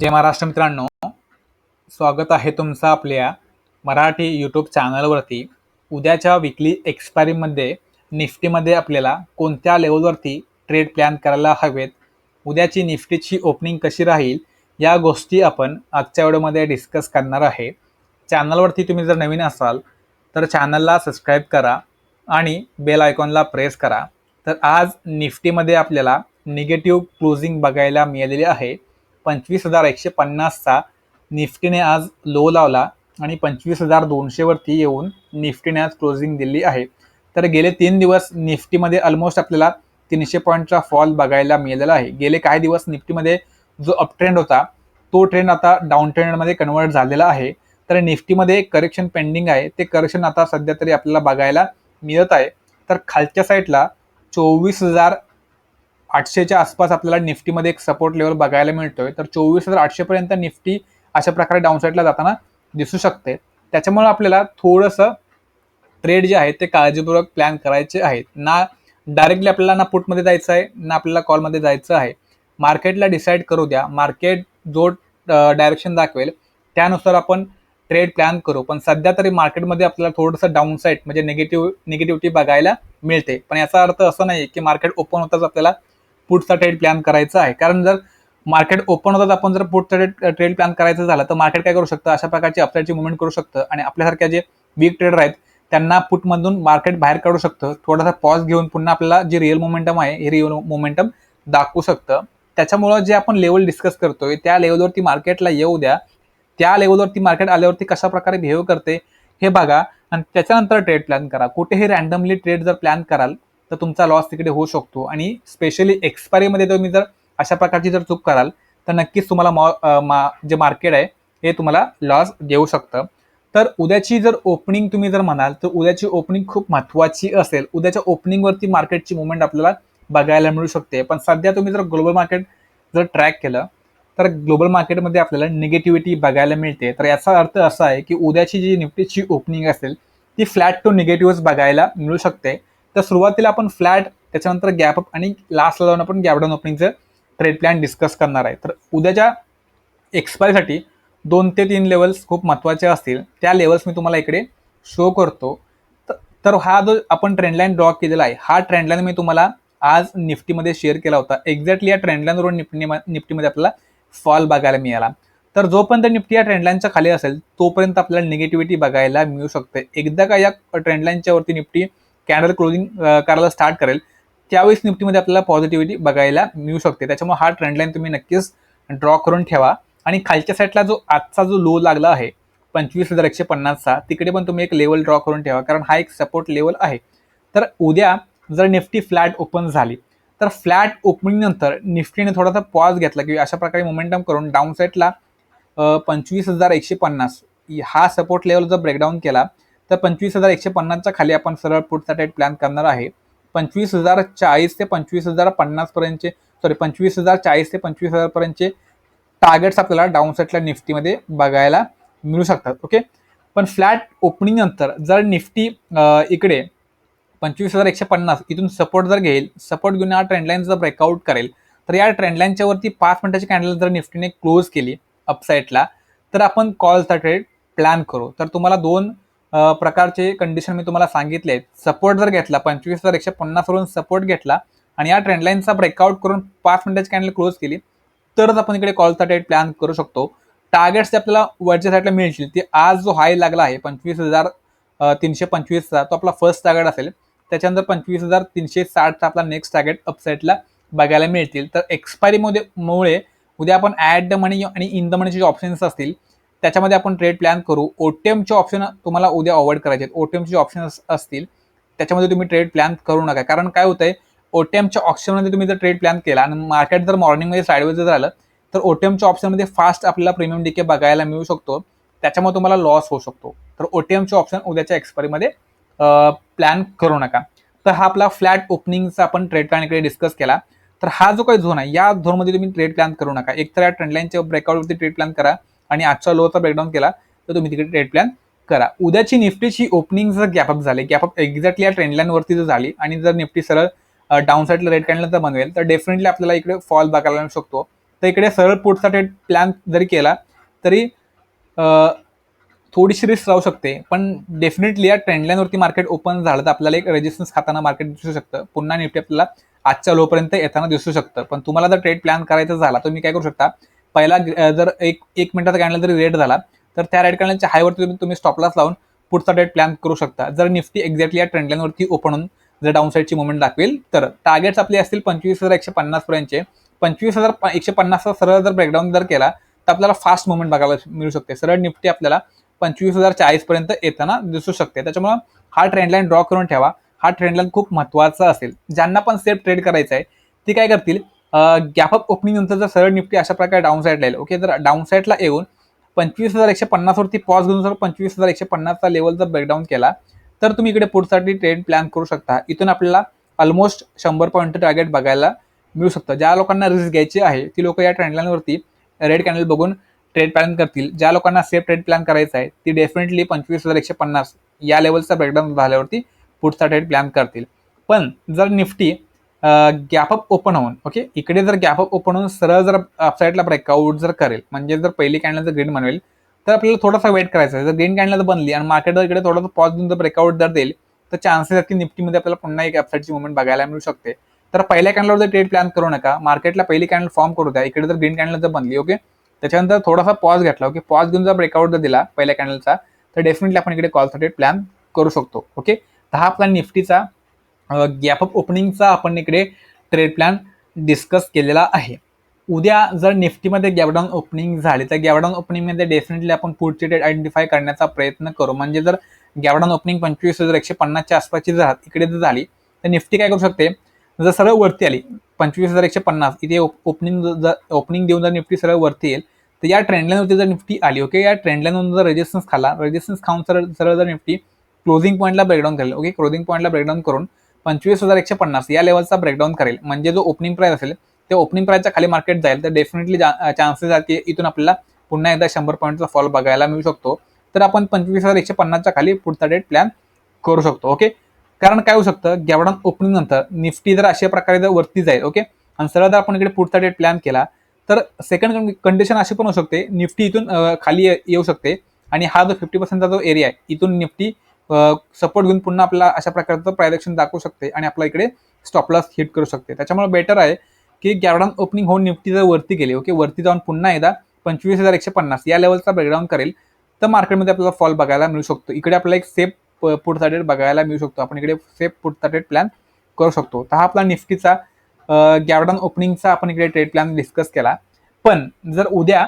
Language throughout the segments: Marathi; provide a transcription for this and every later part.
जय महाराष्ट्र मित्रांनो. स्वागत आहे तुमचं आपल्या मराठी यूट्यूब चॅनलवरती उद्याच्या विकली एक्सपायरीमध्ये निफ्टीमध्ये आपल्याला कोणत्या लेवलवरती ट्रेड प्लॅन करायला हवेत? उद्याची निफ्टीची ओपनिंग कशी राहील? या गोष्टी आपण आजच्या व्हिडिओमध्ये डिस्कस करणार आहे. चॅनलवरती तुम्ही जर नवीन असाल तर चॅनलला सबस्क्राईब करा आणि बेल आयकॉनला प्रेस करा. तर आज निफ्टीमध्ये आपल्याला निगेटिव्ह क्लोजिंग बघायला मिळालेली आहे. पंचवीस हजार एकशे पन्नासचा निफ्टीने आज लो लावला आणि पंचवीस हजार दोनशेवरती येऊन निफ्टीने आज क्लोजिंग दिली आहे. तर गेले तीन दिवस निफ्टीमध्ये ऑलमोस्ट आपल्याला तीनशे पॉईंटचा फॉल बघायला मिळालेला आहे. गेले काही दिवस निफ्टीमध्ये जो अप ट्रेंड होता तो ट्रेंड आता डाऊन ट्रेंडमध्ये कन्वर्ट झालेला आहे. तर निफ्टीमध्ये एक करेक्शन पेंडिंग आहे. ते करेक्शन आता सध्या तरी आपल्याला बघायला मिळत आहे. तर खालच्या साईडला चोवीस हजार आठशेच्या आसपास आपल्याला निफ्टीमध्ये एक सपोर्ट लेवल बघायला मिळतोय. तर चोवीस हजार आठशेपर्यंत निफ्टी अशा प्रकारे डाऊनसाईडला जाताना दिसू शकते. त्याच्यामुळे आपल्याला थोडंसं ट्रेड जे आहे ते काळजीपूर्वक प्लॅन करायचे आहेत. ना डायरेक्टली आपल्याला ना पुटमध्ये जायचं आहे ना आपल्याला कॉलमध्ये जायचं आहे. मार्केटला डिसाईड करू द्या. मार्केट जो डायरेक्शन दाखवेल त्यानुसार आपण ट्रेड प्लॅन करू. पण सध्या तरी मार्केटमध्ये आपल्याला थोडंसं डाऊनसाईड म्हणजे निगेटिव्ह निगेटिव्हिटी बघायला मिळते. पण याचा अर्थ असं नाही की मार्केट ओपन होताच आपल्याला पुढचा ट्रेड प्लॅन करायचा आहे. कारण जर मार्केट ओपन होतात आपण जर पुढचा ट्रेड ट्रेड प्लॅन करायचं झालं तर मार्केट काय करू शकतं? अशा प्रकारची अपसाईडची मुवमेंट करू शकतं. आणि आपल्यासारख्या जे वीक ट्रेडर आहेत त्यांना पुटमधून मार्केट बाहेर काढू शकतं. थोडासा पॉज घेऊन पुन्हा आपल्याला जे रिअल मोमेंटम आहे हे रिअल मोमेंटम दाखवू शकतं. त्याच्यामुळं जे आपण लेवल डिस्कस करतोय त्या लेवलवरती मार्केटला येऊ द्या. त्या लेवलवरती मार्केट आल्यावरती कशा प्रकारे बिहेव करते हे बघा. आणि त्याच्यानंतर ट्रेड प्लॅन करा. कुठेही रॅन्डमली ट्रेड जर प्लॅन कराल तर तुमचा लॉस तिकडे होऊ शकतो. आणि स्पेशली एक्सपायरीमध्ये तुम्ही जर अशा प्रकारची जर चूक कराल तर नक्कीच तुम्हाला मॉ मा जे मार्केट आहे हे तुम्हाला लॉस देऊ शकतं. तर उद्याची जर ओपनिंग तुम्ही जर म्हणाल तर उद्याची ओपनिंग खूप महत्त्वाची असेल. उद्याच्या ओपनिंगवरती मार्केटची मुवमेंट आपल्याला बघायला मिळू शकते. पण सध्या तुम्ही जर ग्लोबल मार्केट जर ट्रॅक केलं तर ग्लोबल मार्केटमध्ये आपल्याला निगेटिव्हिटी बघायला मिळते. तर याचा अर्थ असा आहे की उद्याची जी निफ्टीची ओपनिंग असेल ती फ्लॅट टू निगेटिव्ह बघायला मिळू शकते. तर सुरुवातीला आपण फ्लॅट त्याच्यानंतर गॅप अप आणि लास्टला जाऊन आपण गॅपडाऊन ओपनिंगचं ट्रेड प्लॅन डिस्कस करणार आहे. तर उद्याच्या एक्सपायरीसाठी दोन ते तीन लेवल्स खूप महत्त्वाचे असतील. त्या लेवल्स मी तुम्हाला इकडे शो करतो. तर हा जो आपण ट्रेंडलाईन ड्रॉ केलेला आहे हा ट्रेंडलाईन मी तुम्हाला आज निफ्टीमध्ये शेअर केला होता. एक्झॅक्टली या ट्रेंडलाईनवरून निफ्टी निफ्टीमध्ये आपल्याला फॉल बघायला मिळाला. तर जोपर्यंत निफ्टी या ट्रेंडलाईनच्या खाली असेल तोपर्यंत आपल्याला निगेटिव्हिटी बघायला मिळू शकते. एकदा का या ट्रेंडलाईनच्या वरती निफ्टी कॅन्डल क्लोजिंग करायला स्टार्ट करेल. त्यावेळेस निफ्टीमध्ये आपल्याला पॉझिटिव्हिटी बघायला मिळू शकते. त्याच्यामुळे हा ट्रेंडलाईन तुम्ही नक्कीच ड्रॉ करून ठेवा. आणि खालच्या साईडला जो आजचा जो लो लागला आहे पंचवीस हजार एकशे पन्नासचा तिकडे पण तुम्ही एक लेवल ड्रॉ करून ठेवा. कारण हा एक सपोर्ट लेवल आहे. तर उद्या जर निफ्टी फ्लॅट ओपन झाली तर फ्लॅट ओपनिंगनंतर निफ्टीने थोडासा पॉज घेतला की अशा प्रकारे मोमेंटम करून डाऊन साईडला पंचवीस हजार एकशे पन्नास हा सपोर्ट लेवल जर ब्रेकडाऊन केला तर पंचवीस हजार एकशे पन्नासच्या खाली आपण सरळ पुढचा ट्रेड प्लॅन करणार आहे. पंचवीस हजार चाळीस ते पंचवीस हजार पन्नासपर्यंतचे सॉरी पंचवीस हजार चाळीस ते पंचवीस हजारपर्यंतचे टार्गेट्स आपल्याला डाऊन साईडला निफ्टीमध्ये बघायला मिळू शकतात ओके पण फ्लॅट ओपनिंग नंतर जर निफ्टी इकडे पंचवीस हजार एकशे पन्नास इथून सपोर्ट जर घेईल सपोर्ट घेऊन हा ट्रेंडलाईन जर ब्रेकआउट करेल तर या ट्रेंडलाईनच्या वरती पाच मिनिटाची कॅन्डल जर निफ्टीने क्लोज केली अपसाईडला तर आपण कॉलचा ट्रेड प्लॅन करू. तर तुम्हाला दोन प्रकारचे कंडिशन मी तुम्हाला सांगितले आहेत. सपोर्ट जर घेतला पंचवीस हजार एकशे पन्नासवरून सपोर्ट घेतला आणि या ट्रेंडलाईनचा ब्रेकआउट करून पाच मिनिटाची कॅन्डल क्लोज केली तरच आपण इकडे कॉलचा ट्रेड प्लॅन करू शकतो. टार्गेट्स आपल्याला वरच्या साईडला मिळतील. ते आज जो हाय लागला आहे पंचवीस हजार तीनशे पंचवीसचा तो आपला फर्स्ट टार्गेट असेल. त्याच्यानंतर पंचवीस हजार तीनशे साठचा आपला नेक्स्ट टार्गेट अपसाईडला बघायला मिळतील. तर एक्सपायरीमध्ये मुळे उद्या आपण ॲड द मनी आणि इन द मनीचे जे ऑप्शन्स असतील त्याच्यामध्ये आपण ट्रेड प्लॅन करू. ओटीएमचे ऑप्शन तुम्हाला उद्या अवॉइड करायचे आहेत. ओटीएमचे ऑप्शन असतील त्याच्यामध्ये तुम्ही ट्रेड प्लॅन करू नका. कारण काय होतंय ओटीएमच्या ऑप्शनमध्ये तुम्ही जर ट्रेड प्लॅन केला आणि मार्केट जर मॉर्निंगमध्ये साईडवेज जर झालं तर ओटीएमच्या ऑप्शनमध्ये फास्ट आपल्याला प्रीमियम डीके बघायला मिळू शकतो. त्याच्यामुळे तुम्हाला लॉस होऊ शकतो. तर ओटीएमचे ऑप्शन उद्याच्या एक्सपायरीमध्ये प्लॅन करू नका. तर हा आपला फ्लॅट ओपनिंगचा आपण ट्रेड प्लॅन इकडे डिस्कस केला. तर हा जो काही झोन आहे या झोनमध्ये तुम्ही ट्रेड प्लॅन करू नका. एक तर या ट्रेंडलाईनच्या ब्रेकआउटवरती ट्रेड प्लॅन करा. आणि आजचा लोचा ब्रेकडाऊन केला तर तुम्ही तिकडे ट्रेड प्लॅन करा. उद्याची निफ्टीची ओपनिंग जर गॅपअप झाली गॅपअप एक्झॅक्टली या ट्रेंडलाईनवरती जर झाली आणि जर निफ्टी सरळ डाऊन साईडला रेड कॅन्डला जर बनवेल तर डेफिनेटली आपल्याला इकडे फॉल बघायला मिळू शकतो. तर इकडे सरळ पुढचा ट्रेड प्लॅन जरी केला तरी थोडीशी रिस्क राहू शकते पण डेफिनेटली या ट्रेंडलाईनवरती मार्केट ओपन झालं तर आपल्याला एक रेजिस्टन्स खाताना मार्केट दिसू शकतं. पुन्हा निफ्टी आपल्याला आजच्या लोपर्यंत येताना दिसू शकतं. पण तुम्हाला जर ट्रेड प्लॅन करायचा झाला तर तुम्ही काय करू शकता? पहिला जर एक एक मिनिटाचा कॅन्डल जरी रेड झाला तर त्या रेड कॅन्डलच्या हायवरती तुम्ही तुम्ही स्टॉपलाच लावून पुढचा डेट प्लॅन करू शकता. जर निफ्टी एक्झॅक्टली या ट्रेंडलाईनवरती ओपन होऊन जर डाऊन साईडची मुवमेंट दाखवेल तर टार्गेट्स आपले असतील पंचवीस हजार एकशे पन्नासपर्यंतचे पंचवीस हजार एकशे पन्नासचा सरळ जर ब्रेकडाऊन जर केला तर आपल्याला फास्ट मुवमेंट बघायला मिळू शकते. सरळ निफ्टी आपल्याला पंचवीस हजार चाळीसपर्यंत येताना दिसू शकते. त्याच्यामुळे हा ट्रेंडलाईन ड्रॉ करून ठेवा. हा ट्रेंडलाईन खूप महत्त्वाचा असेल. ज्यांना पण सेफ ट्रेड करायचा आहे ते काय करतील? गॅप अप ओपनिंग नंतर जर सरळ निफ्टी अशा प्रकारे डाऊन साईडला येईल ओके जर डाऊन साईडला येऊन पंचवीस हजार एकशे पन्नासवरती पॉज घेऊन जर पंचवीस हजार एकशे पन्नासचा लेवल जर ब्रेकडाऊन केला तर तुम्ही इकडे पुढसाठी ट्रेड प्लॅन करू शकता. इथून आपल्याला ऑलमोस्ट शंभर पॉईंट टार्गेट बघायला मिळू शकतं. ज्या लोकांना रिस्क घ्यायची आहे ती लोक या ट्रेंडलाईनवरती रेड कॅनल बघून ट्रेड प्लॅन करतील. ज्या लोकांना सेफ ट्रेड प्लॅन करायचा आहे ती डेफिनेटली पंचवीस हजार एकशे पन्नास या लेवलचा ब्रेकडाऊन झाल्यावरती पुढचा ट्रेड प्लॅन करतील. पण जर निफ्टी गॅपअप ओपन होऊन ओके इकडे जर गॅपअप ओपन होऊन सरळ जर अपसाईडला ब्रेकआउट जर करेल म्हणजे जर पहिली कॅन्डल जर ग्रीन बनवेल तर आपल्याला थोडासा वेट करायचा आहे. जर ग्रीन कॅन्डल जर बनली आणि मार्केट इकडे थोडासा पॉज देऊन जर ब्रेकआउट जर देईल तर चान्सेस आहेत की निफ्टीमध्ये आपल्याला पुन्हा एक अपसाईडची मुवमेंट बघायला मिळू शकते. तर पहिल्या कॅन्डलवर जर ट्रेड प्लॅन करू नका मार्केटला पहिली कॅन्डल फॉर्म करू द्या इकडे जर ग्रीन कॅन्डल जर बनली ओके त्याच्यानंतर थोडासा पॉज घेतला ओके पॉज घेऊन जर ब्रेकआउट जर दिला पहिल्या कॅन्डलचा तर डेफिनेटली आपण इकडे कॉल ट्रेड प्लॅन करू शकतो ओके तर हा निफ्टीचा गॅप अप ओपनिंगचा आपण इकडे ट्रेड प्लॅन डिस्कस केलेला आहे. उद्या जर निफ्टीमध्ये गॅपडाऊन ओपनिंग झाली तर गॅपडाऊन ओपनिंगमध्ये डेफिनेटली आपण पुढची डेट आयडेंटिफाय करण्याचा प्रयत्न करू. म्हणजे जर गॅपडाऊन ओपनिंग पंचवीस हजार एकशे पन्नासच्या आसपासची जर इकडे जर झाली तर निफ्टी काय करू शकते? जर सरळ वरती आली पंचवीस हजार एकशे पन्नास इथे ओपनिंग जर ओपनिंग देऊन जर निफ्टी सरळ वरती येईल तर या ट्रेंडलाईनवरती जर निफ्टी आली ओके या ट्रेंडलाईनवरून जर रेजिस्टन्स खाला रेजिस्टन्स खाऊन सरळ सरळ जर निफ्टी क्लोजिंग पॉईंटला ब्रेकडाऊन करेल ओके क्लोजिंग पॉईंटला ब्रेकडाऊन करून पंचवीस हजार एकशे पन्नास. या लेवलचा ब्रेकडाऊन करेल. म्हणजे जो ओपनिंग प्राइस असेल ते ओपनिंग प्राइसच्या खाली मार्केट जाईल. तर डेफिनेटली चान्सेस आहेत की इथून आपल्याला पुन्हा एकदा शंभर पॉईंटचा फॉल बघायला मिळू शकतो. तर आपण पंचवीस हजार एकशे पन्नासच्या खाली पुढचा डेट प्लॅन करू शकतो. ओके कारण काय होऊ शकतं? गॅवडाऊन ओपनिंग नंतर निफ्टी जर अशा प्रकारे जर वरती जाईल ओके आणि सरळ जर आपण इकडे पुढचा डेट प्लॅन केला तर सेकंड कंडिशन अशी पण होऊ शकते. निफ्टी इथून खाली येऊ शकते. आणि हा जो फिफ्टी पर्सेंटचा जो एरिया आहे इथून निफ्टी सपोर्ट घेऊन पुन्हा आपला अशा प्रकारचं प्रायदेक्शन दाखवू शकते आणि आपल्या इकडे स्टॉपलॉस हिट करू शकते. त्याच्यामुळे बेटर आहे की गॅवडाऊन ओपनिंग होऊन निफ्टी जर वरती गेली ओके वरती जाऊन पुन्हा एकदा पंचवीस हजार एकशे पन्नास या लेवलचा ब्रेकडाऊन करेल तर मार्केटमध्ये आपल्याला फॉल बघायला मिळू शकतो. इकडे आपल्याला एक सेफ पुढचा डेट बघायला मिळू शकतो. आपण इकडे सेफ पुढचा डेट प्लॅन करू शकतो. तर हा आपला निफ्टीचा गॅवडाऊन ओपनिंगचा आपण इकडे ट्रेड प्लॅन डिस्कस केला. पण जर उद्या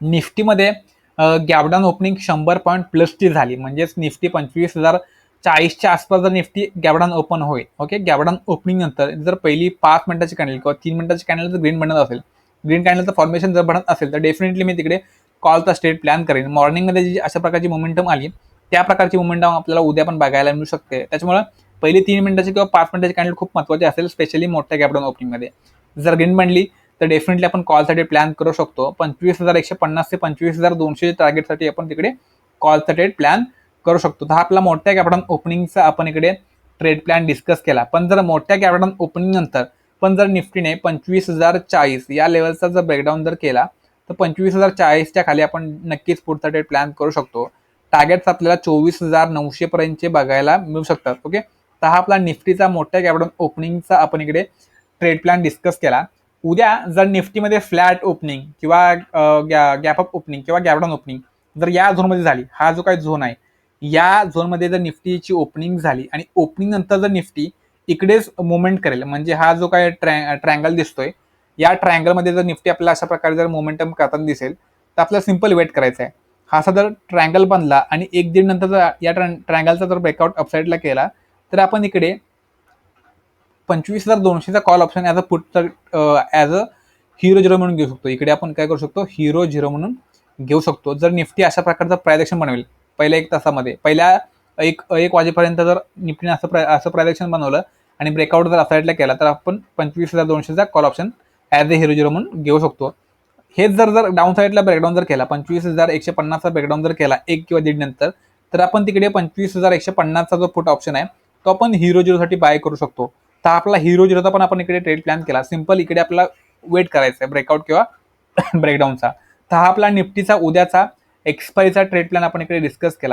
निफ्टीमध्ये गॅबडॉन ओपनिंग शंभर पॉईंट प्लसची झाली. म्हणजेच निफ्टी पंचवीस हजार चाळीसच्या आसपास जर निफ्टी गॅबडॉन ओपन होईल ओके गॅबडॉन ओपनिंग नंतर जर पहिली पाच मिनिटाची कॅनल किंवा तीन मिनिटाची कॅनल जर ग्रीन बनत असेल ग्रीन कॅनलचं फॉर्मेशन जर बनत असेल तर डेफिनेटली मी तिकडे कॉलचा स्टेट प्लॅन करेन. मॉर्निंगमध्ये जी अशा प्रकारची मोमेंटम आली त्या प्रकारची मोमेंटम आपल्याला उद्या पण बघायला मिळू शकते. त्याच्यामुळे पहिली तीन मिनिटाची किंवा पाच मिनिटाची कॅनल खूप महत्त्वाची असेल स्पेशली मोठ्या गॅपडाऊन ओपनिंगमध्ये जर ग्रीन बनली तर डेफिनेटली आपण कॉलसाठी प्लॅन करू शकतो. पंचवीस हजार एकशे पन्नास ते पंचवीस हजार दोनशे टार्गेटसाठी आपण तिकडे कॉलचा ट्रेड प्लॅन करू शकतो. तर हा आपला मोठ्या कॅपडाऊन ओपनिंगचा आपण इकडे ट्रेड प्लॅन डिस्कस केला. पण जर मोठ्या कॅपडाऊन ओपनिंग नंतर पण जर निफ्टीने पंचवीस हजार चाळीस या लेवलचा जर ब्रेकडाऊन जर केला तर पंचवीस हजार चाळीसच्या खाली आपण नक्कीच पुढचा ट्रेड प्लॅन करू शकतो. टार्गेट्स आपल्याला चोवीस हजार नऊशे पर्यंतचे बघायला मिळू शकतात. ओके तर हा आपला निफ्टीचा मोठ्या कॅपडाऊन ओपनिंगचा आपण इकडे ट्रेड प्लॅन डिस्कस केला. उद्या जर निफ्टीमध्ये फ्लॅट ओपनिंग किंवा गॅप अप ओपनिंग किंवा गॅपडाऊन ओपनिंग जर या झोनमध्ये झाली हा जो काही झोन आहे या झोनमध्ये जर निफ्टीची ओपनिंग झाली आणि ओपनिंग नंतर जर निफ्टी इकडेच मुवमेंट करेल म्हणजे हा जो काय ट्रॅ ट्रँगल दिसतोय या ट्रँगलमध्ये जर निफ्टी आपल्याला अशा प्रकारे जर मोमेंटम करताना दिसेल तर आपल्याला सिंपल वेट करायचा आहे हा असा जर ट्रँगल बनला आणि एक दीड नंतर जर या ट्रँगलचा जर ब्रेकआउट अपसाईडला केला तर आपण इकडे पंचवीस हजार दोनशेचा call option as a put as a hero zero म्हणून घेऊ शकतो. इकडे आपण काय करू शकतो? हिरो झिरो म्हणून घेऊ शकतो. जर निफ्टी अशा प्रकारचं प्रायदक्षण बनवेल पहिल्या एक तासामध्ये पहिल्या एक एक वाजेपर्यंत जर निफ्टीने असं प्रा असं प्रायदक्षण बनवलं आणि ब्रेकआउट जर साईडला केला तर आपण पंचवीस हजार दोनशेचा call option as a hero zero म्हणून घेऊ शकतो. हेच जर जर डाऊन साईडला ब्रेकडाऊन जर केला पंचवीस हजार एकशे पन्नासचा ब्रेकडाऊन जर केला एक किंवा दीड नंतर तर आपण तिकडे पंचवीस हजार एकशे पन्नासचा जो फुट ऑप्शन आहे तो आपण हिरो झिरोसाठी बाय करू शकतो. तर आपला हिरो झिरोचा पण आपण इकडे ट्रेड प्लॅन केला. सिंपल इकडे आपला वेट करायचा आहे ब्रेकआउट किंवा ब्रेकडाऊनचा तर हा आपला निफ्टीचा उद्याचा एक्सपायरीचा ट्रेड प्लॅन आपण इकडे डिस्कस केला.